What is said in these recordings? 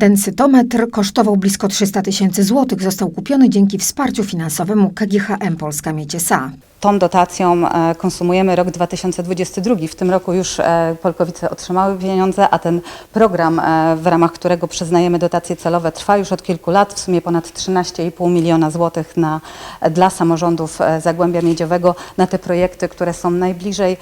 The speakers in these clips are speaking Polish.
Densytometr kosztował blisko 300 tysięcy złotych. Został kupiony dzięki wsparciu finansowemu KGHM Polska Miedź S.A. Tą dotacją e, konsumujemy rok 2022. W tym roku już e, Polkowice otrzymały pieniądze, a ten program, e, w ramach którego przyznajemy dotacje celowe, trwa już od kilku lat. W sumie ponad 13,5 miliona złotych na, dla samorządów Zagłębia Miedziowego na te projekty, które są najbliżej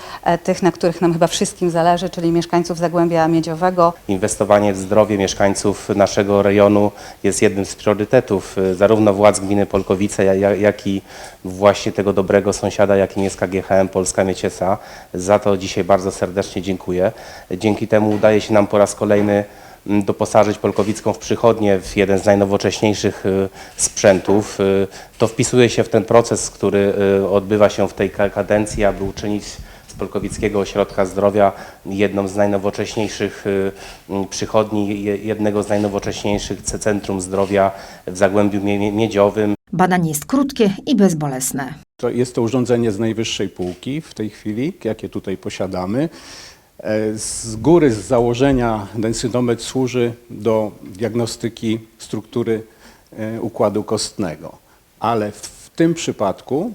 tych, na których nam chyba wszystkim zależy, czyli mieszkańców Zagłębia Miedziowego. Inwestowanie w zdrowie mieszkańców naszego rejonu jest jednym z priorytetów zarówno władz gminy Polkowice, ja- ja- jak i właśnie tego dobrego sąsiada, jakim jest KGHM Polska Miedź S.A. Za to dzisiaj bardzo serdecznie dziękuję. Dzięki temu udaje się nam po raz kolejny mm, doposażyć Polkowicką w przychodnie w jeden z najnowocześniejszych y, sprzętów. Y, To wpisuje się w ten proces, który y, odbywa się w tej ka- kadencji, aby uczynić Polkowickiego Ośrodka Zdrowia jedną z najnowocześniejszych mm, przychodni, je- jednego z najnowocześniejszych ce- centrum zdrowia w Zagłębiu Mie- Mie- Miedziowym. Badanie jest krótkie i bezbolesne. To jest to urządzenie z najwyższej półki w tej chwili, jakie tutaj posiadamy. E, Z góry, z założenia densytometr służy do diagnostyki struktury e, układu kostnego, ale w, tym przypadku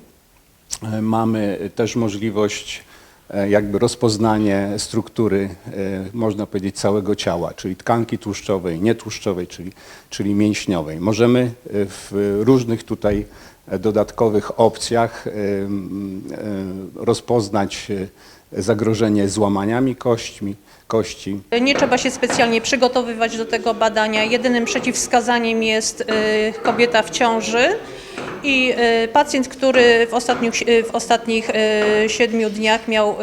e, mamy też możliwość jakby rozpoznanie struktury, można powiedzieć, całego ciała, czyli tkanki tłuszczowej, nietłuszczowej, czyli, czyli mięśniowej. Możemy w różnych tutaj dodatkowych opcjach e, e, rozpoznać e, zagrożenie złamaniami kośćmi, kości, Nie trzeba się specjalnie przygotowywać do tego badania. Jedynym przeciwwskazaniem jest y, kobieta w ciąży i y, pacjent, który w ostatnich, w ostatnich siedmiu dniach miał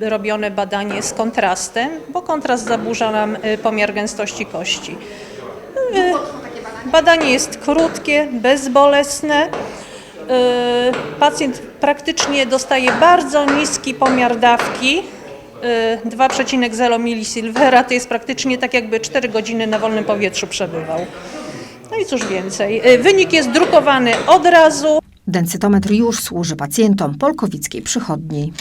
robione badanie z kontrastem, bo kontrast zaburza nam pomiar gęstości kości. Badanie jest krótkie, bezbolesne. Y, Pacjent praktycznie dostaje bardzo niski pomiar dawki. y, 2,0 milisilvera to jest praktycznie tak jakby 4 godziny na wolnym powietrzu przebywał. No i cóż więcej. Y, Wynik jest drukowany od razu. Densytometr już służy pacjentom polkowickiej przychodni.